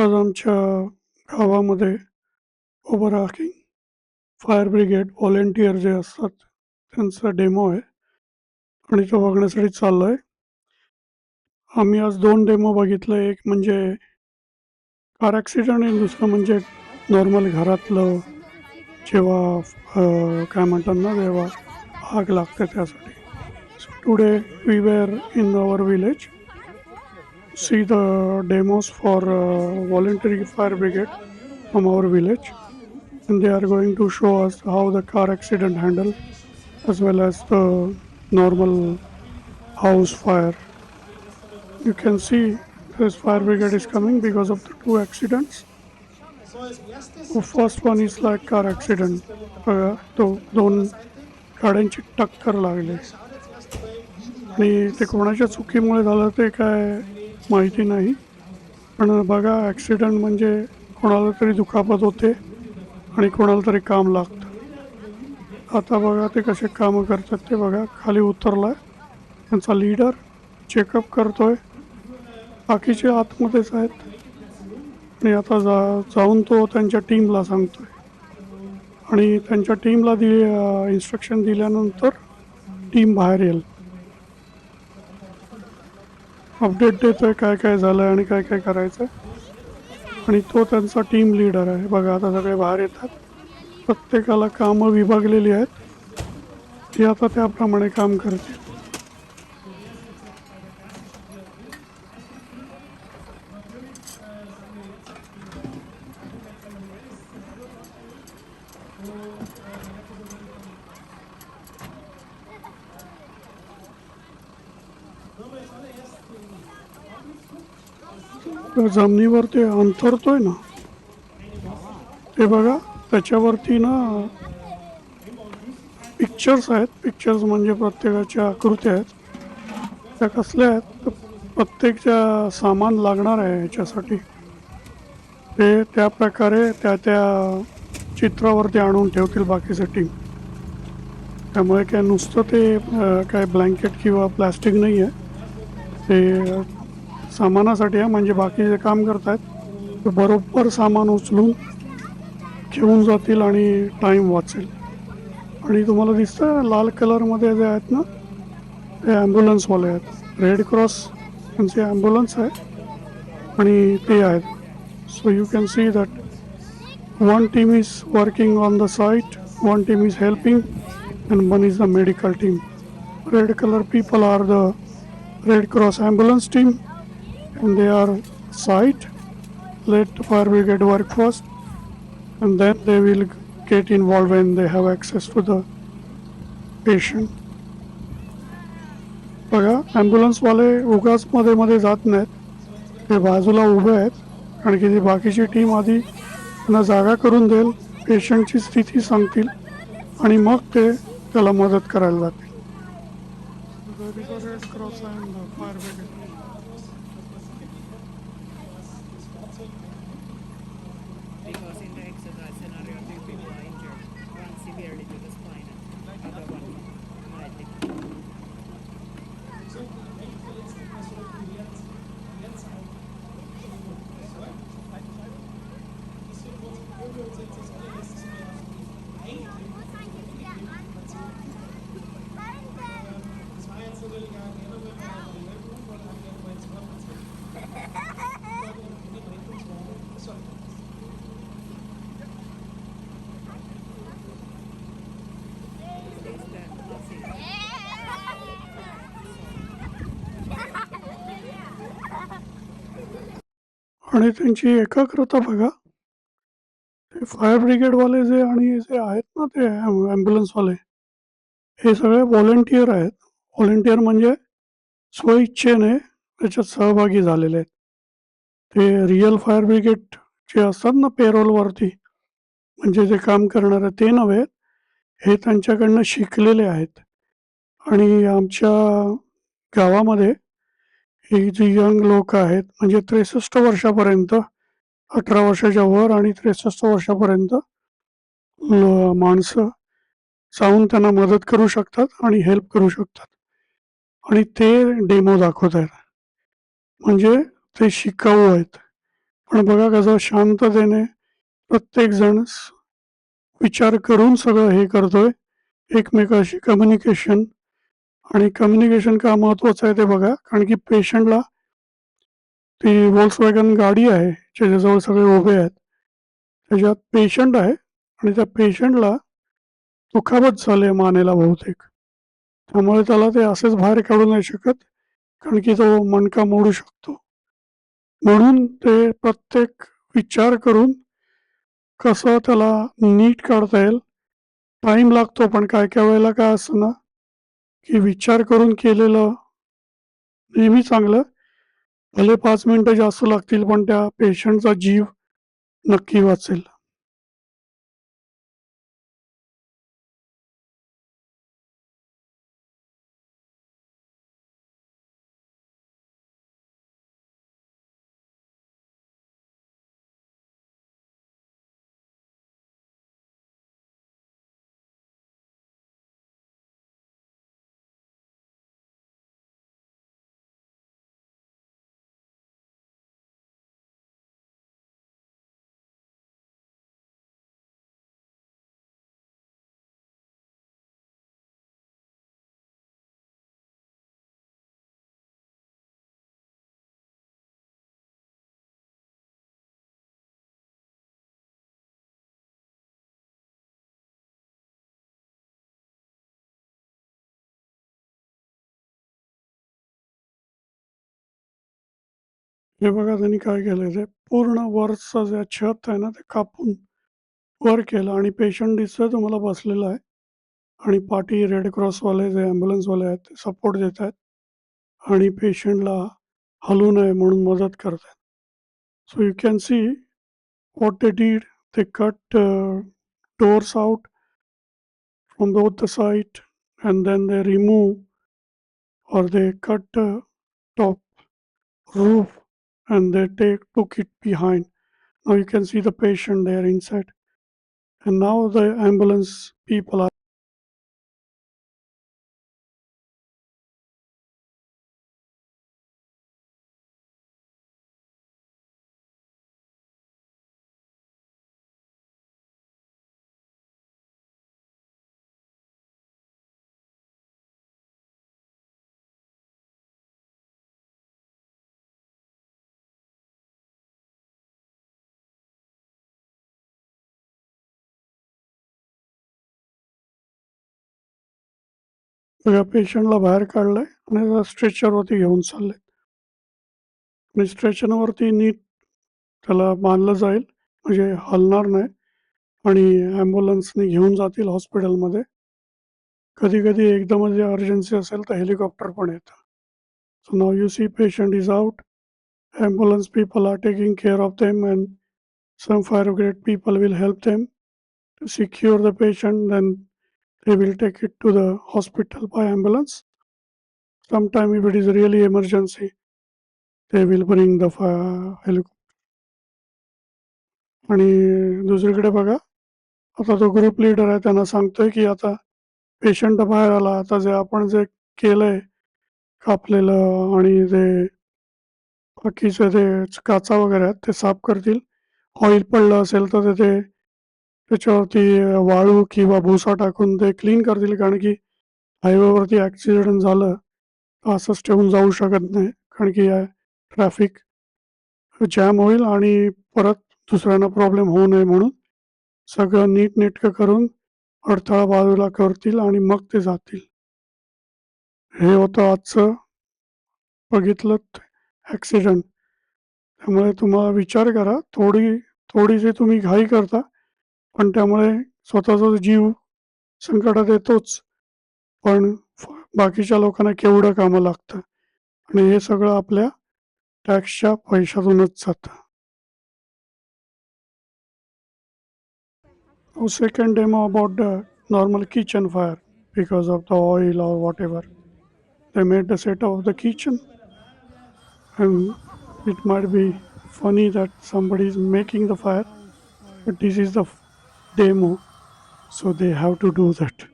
आज आमच्या गावामध्ये ओबराकिंग फायर ब्रिगेड व्हॉलेंटियर जे असतात त्यांचा डेमो आहे. आणि तो बघण्यासाठी चाललो आहे आम्ही आज दोन डेमो बघितले. एक म्हणजे कार ॲक्सिडेंट आणि दुसरं म्हणजे नॉर्मल घरातलं जेव्हा काय म्हणतात ना जेव्हा आग लागते त्यासाठी. So today we were in our village see the demos for uh, voluntary fire brigade from our village and they are going to show us how the car accident handle as well as the normal house fire you can see this fire brigade is coming because of the two accidents the first one is like car accident बघा तो दोन गाड्यांची टक्कर लागली आणि ते कोणाच्या चुकीमुळे झालं ते काय माहिती नाही. पण बघा ॲक्सिडेंट म्हणजे कोणाला तरी दुखापत होते आणि कोणाला तरी काम लागतं. आता बघा ते कसे कामं करतात ते बघा. खाली उतरलाय. त्यांचा लीडर चेकअप करतो आहे बाकीचे आतमध्येच आहेत. आणि आता जा जाऊन तो त्यांच्या टीमला सांगतो आहे आणि त्यांच्या टीमला दि इन्स्ट्रक्शन दिल्यानंतर टीम बाहेर येईल. अपडेट देतोय काय काय झालं आणि काय काय करायचं आणि तो त्यांचा टीम लीडर आहे. बघा आता सगळे बाहेर येतात. प्रत्येकाला कामं विभागलेली आहेत. ती आता त्याप्रमाणे काम करतील. जमिनीवर ते अंतरतोय ना. ते बघा त्याच्यावरती ना पिक्चर्स आहेत. पिक्चर्स म्हणजे प्रत्येकाच्या आकृत्या आहेत. त्या कसल्या आहेत? तर प्रत्येकच्या सामान लागणार आहे याच्यासाठी ते त्या प्रकारे त्या त्या चित्रावरती आणून ठेवतील बाकीचं टीम त्यामुळे काय नुसतं ते काय ब्लँकेट किंवा प्लॅस्टिक नाही आहे ते सामानासाठी आहे म्हणजे बाकी जे काम करतायत ते बरोबर सामान उचलून घेऊन जातील आणि टाईम वाचेल. आणि तुम्हाला दिसतं लाल कलरमध्ये जे आहेत ना ते ॲम्ब्युलन्सवाले आहेत. रेड क्रॉस त्यांचे ॲम्ब्युलन्स आहे आणि ते आहेत. So you can see that one team is working on the site one team is helping and one is the medical team red colour people are the Red Cross ambulance team, and they are site. Let the fire brigade work first, and then they will get involved when they have access to the patient. बघा ॲम्ब्युलन्सवाले उगाच मध्ये मध्ये जात नाहीत ते बाजूला उभे आहेत कारण की ती बाकीची टीम आधी त्यांना जागा करून देईल पेशंटची स्थिती सांगतील आणि मग ते त्याला मदत करायला जातील Because there's cross-line firewagon. Because in the exercise scenario, two people are injured. One severely to the आणि त्यांची एकाग्रता बघा. ते फायर ब्रिगेडवाले जे आणि जे आहेत ना ते ॲम्ब्युलन्सवाले हे सगळे व्हॉलेंटियर आहेत. व्हॉलेंटियर म्हणजे स्वइच्छेने त्याच्यात सहभागी झालेले आहेत. ते रिअल फायर ब्रिगेड जे असतात ना पेरोलवरती म्हणजे जे काम करणारे ते नव्हे हे त्यांच्याकडनं शिकलेले आहेत. आणि आमच्या गावामध्ये ही जी यंग लोक आहेत म्हणजे त्रेसष्ट वर्षापर्यंत अठरा वर्षाच्या वर आणि त्रेसष्ट वर्षापर्यंत माणसं जाऊन त्यांना मदत करू शकतात आणि हेल्प करू शकतात. आणि ते डेमो दाखवत आहेत. म्हणजे ते शिकाऊ आहेत. पण बघा कसं शांततेने प्रत्येक जण विचार करून सगळं हे करतोय. एकमेकाशी कम्युनिकेशन आणि कम्युनिकेशन का महत्वाचं आहे ते बघा. कारण की पेशंटला ती वॉल्स वॅगन गाडी आहे ज्याच्याजवळ सगळे उभे आहेत. त्याच्यात पेशंट आहे आणि त्या पेशंटला दुखापत झाले मानेला बहुतेक. त्यामुळे त्याला ते असेच बाहेर काढू नाही शकत कारण की तो मणका मोडू शकतो. म्हणून ते प्रत्येक विचार करून कसं त्याला नीट काढता येईल. टाइम लागतो पण काय काय वेळेला काय असं ना की विचार करून केलेलं नेहमी चांगलं. भले पाच मिनटं जास्त लागतील पण त्या पेशंटचा जीव नक्की वाचेल. हे बघा त्यांनी काय केलं ते पूर्ण वरचं जे छत आहे ना ते कापून वर केलं आणि पेशंट दिसतोय तुम्हाला बसलेला आहे. आणि पाठी रेड क्रॉसवाले जे ॲम्ब्युलन्सवाले आहेत ते सपोर्ट देत आहेत. आणि पेशंटला हलू नये म्हणून मदत करत आहेत. So you can see what they did they cut doors out from both the side and then they remove or they cut top roof and they take took it behind. Now you can see the patient there inside. And now the ambulance people are सगळ्या पेशंटला बाहेर काढलंय आणि स्ट्रेचरवरती घेऊन चालले आणि स्ट्रेचरवरती नीट त्याला बांधलं जाईल म्हणजे हलणार नाही आणि ॲम्ब्युलन्सने घेऊन जातील हॉस्पिटलमध्ये कधी कधी एकदमच जे अर्जन्सी असेल तर हेलिकॉप्टर पण येतं. So now you see patient is out ambulance people are taking care of them and some fire brigade people will help them to secure the patient then they will take it to the hospital by ambulance. Sometime if it is really emergency, they will bring the helicopter आणि दुसरीकडे बघा आता तो group leader आहे त्यांना सांगतोय की आता पेशंट बाहेर आला आता जे आपण जे केलंय कापलेलं आणि जे बाकीचे ते काचा वगैरे आहेत ते साफ करतील ऑइल पडलं असेल तर ते ते त्याच्यावरती वाळू किंवा भुसा टाकून ते क्लीन करतील. कारण की हायवेवरती ॲक्सिडेंट झालं तर असंच ठेवून जाऊ शकत नाही. कारण की ट्रॅफिक जॅम होईल आणि परत दुसऱ्यांना प्रॉब्लेम होऊ नये म्हणून सगळं नीटनेटकं करून अडथळा बाजूला करतील आणि मग ते जातील. हे होतं आजचं बघितलं ॲक्सिडेंट त्यामुळे तुम्हाला विचार करा. थोडी थोडीशी तुम्ही घाई करता. पण त्यामुळे स्वतःचा जीव संकटात येतोच पण फ- बाकीच्या लोकांना केवढं कामं लागतं आणि हे सगळं आपल्या टॅक्सच्या पैशातूनच जातं second demo about the normal kitchen fire because of the oil or whatever they made the setup of the kitchen and it might be funny that somebody is making the fire but this is the f- demo so they have to do that.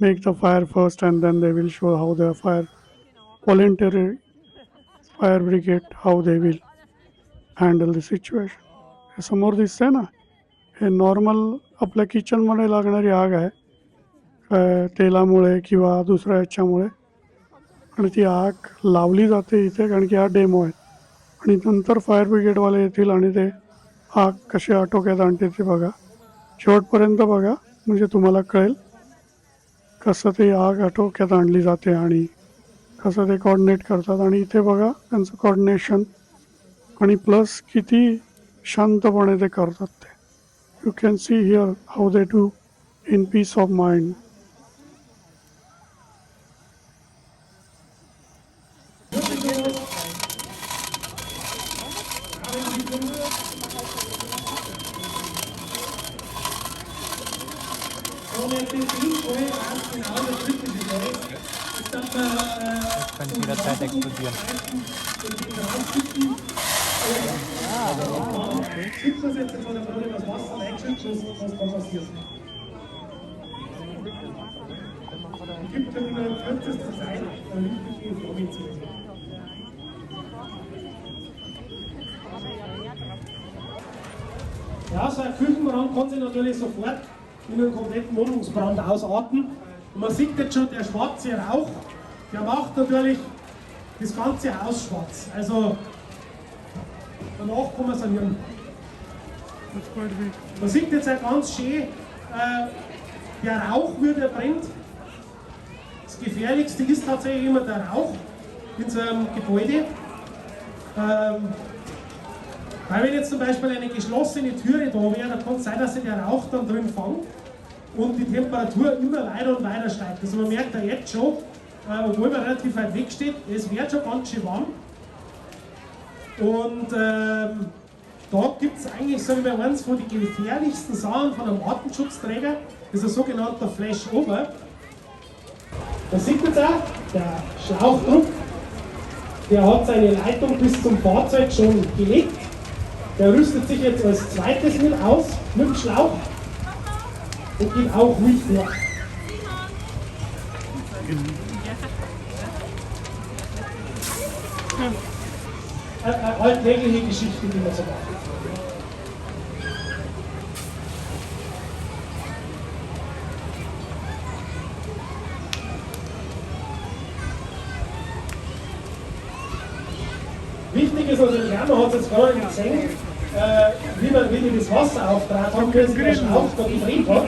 Make the fire first and then they will show how the fire voluntary fire brigade how they will handle the situation हे समोर दिसतंय ना हे normal आपल्या किचनमध्ये लागणारी आग आहे. काय तेलामुळे किंवा दुसऱ्या ह्याच्यामुळे. आणि ती आग लावली जाते इथे कारण की हा डेमो आहे. आणि नंतर फायर ब्रिगेडवाले येतील आणि ते आग कशी आटोक्यात आणते ते बघा. शेवटपर्यंत बघा म्हणजे तुम्हाला कळेल कसं ते आग आटोक्यात आणली जाते आणि कसं ते कॉर्डिनेट करतात. आणि इथे बघा त्यांचं कॉर्डिनेशन आणि प्लस किती शांतपणे ते करतात ते. You can see here how they do in peace of mind Das könnte jederzeit explodieren. Ja, also, ah, okay. Gibt es nur kürzester Zeit eine richtige Vorgehensweise? Ja, so ein Küchenbrand kann sich natürlich sofort in einen kompletten Wohnungsbrand ausarten. Und man sieht jetzt schon, der schwarze Rauch, der macht natürlich das ganze Haus schwarz. Also danach kann man sanieren. Man sieht jetzt auch ganz schön, äh, der Rauch, wie der brennt. Das Gefährlichste ist tatsächlich immer der Rauch in so einem Gebäude. Ähm, weil wenn jetzt zum Beispiel eine geschlossene Türe da wäre, dann kann es sein, dass sich der Rauch dann drin fängt und die Temperatur immer weiter und weiter steigt. Also man merkt da jetzt schon, äh, obwohl man relativ weit weg steht, es wird schon ganz schön warm. Und ähm, da gibt es eigentlich, sagen wir mal, eins von den gefährlichsten Sachen von einem Artenschutzträger, das ist ein sogenannter Flashover. Da sieht man es auch, der Schlauchdruck, der hat seine Leitung bis zum Fahrzeug schon gelegt. Der rüstet sich jetzt als zweites mit aus, mit dem Schlauch und geht auch nicht mehr. Eine, eine alltägliche Geschichte, die man so macht. Wichtig ist also, ja, man hat es jetzt gerade gesehen, äh, wie, man, die das Wasser auftrat haben, bis der Schlauch da gedreht hat.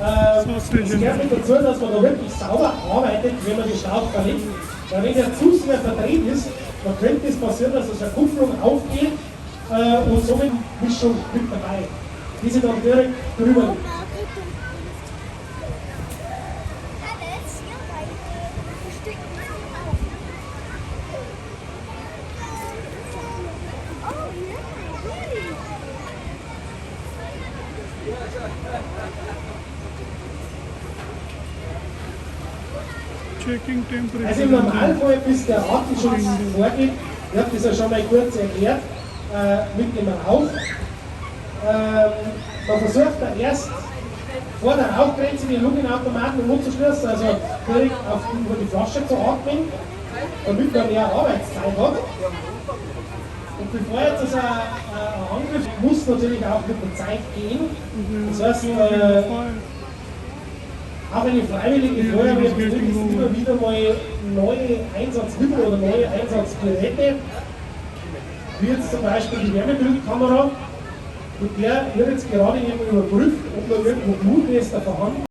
Es gehört mit dazu, dass man da wirklich sauber arbeitet, wenn man den Schlauch verlegt. Weil wenn der zu sehr verdreht ist, dann könnte es passieren, dass eine Kupplung aufgeht äh, und somit Mischung mit dabei. Diese dann direkt drüber liegt. Also im Normalfall bis der Artenschutz vorgeht, ich habe das ja schon mal kurz erklärt, äh, dem Rauch, Ähm, man versucht dann erst vor der Rauchgrenze den Lungenautomaten umzuschließen, also direkt auf, über die Flasche zu atmen, damit man mehr Arbeitszeit hat. Und bevor jetzt also ein, äh, ein Angriff muss natürlich auch mit der Zeit gehen. Das heißt, äh, auch eine freiwillige Feuerwehr benötigt immer wieder mal neue Einsatzmittel oder neue Einsatzgeräte, wie jetzt zum Beispiel die Wärmebildkamera. Mit der wird jetzt gerade eben überprüft, ob noch irgendwo Blutnester vorhanden